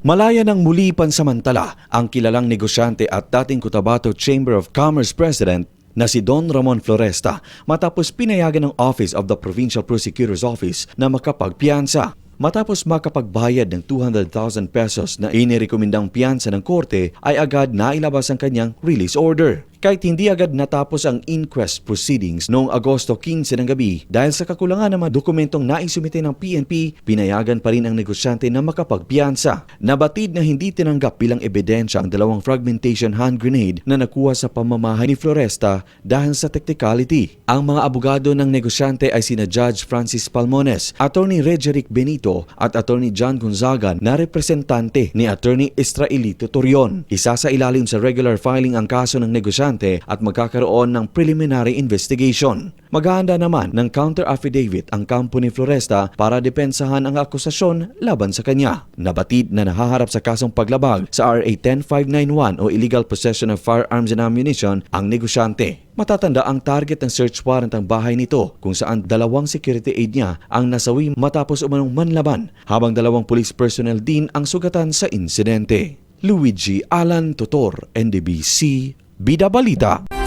Malaya ng muli pansamantala ang kilalang negosyante at dating Cotabato Chamber of Commerce President na si Don Ramon Floresta matapos pinayagan ng Office of the Provincial Prosecutor's Office na makapagpiyansa. Matapos makapagbayad ng 200,000 pesos na inirekomendang piyansa ng korte ay agad nailabas ang kanyang release order. Kahit hindi agad natapos ang inquest proceedings noong Agosto 15 ng gabi dahil sa kakulangan ng mga dokumentong naisumite ng PNP, pinayagan pa rin ang negosyante na makapagpiyansa. Nabatid na hindi tinanggap bilang ebidensya ang dalawang fragmentation hand grenade na nakuha sa pamamahay ni Floresta dahil sa technicality. Ang mga abogado ng negosyante ay sina Judge Francis Palmones, Attorney Regeric Benito at Attorney John Gonzaga na representante ni Attorney Israelito Torion. Isa sa ilalim sa regular filing ang kaso ng negosyante at magkakaroon ng preliminary investigation. Maghahanda naman ng counter affidavit ang kampo ni Floresta para depensahan ang akusasyon laban sa kanya. Nabatid na nahaharap sa kasong paglabag sa RA 10591 o illegal possession of firearms and ammunition ang negosyante. Matatanda ang target ng search warrant ang bahay nito kung saan dalawang security aid niya ang nasawi matapos umanong manlaban habang dalawang police personnel din ang sugatan sa insidente. Luigi Alan Totor, NDBC, Bida Balita.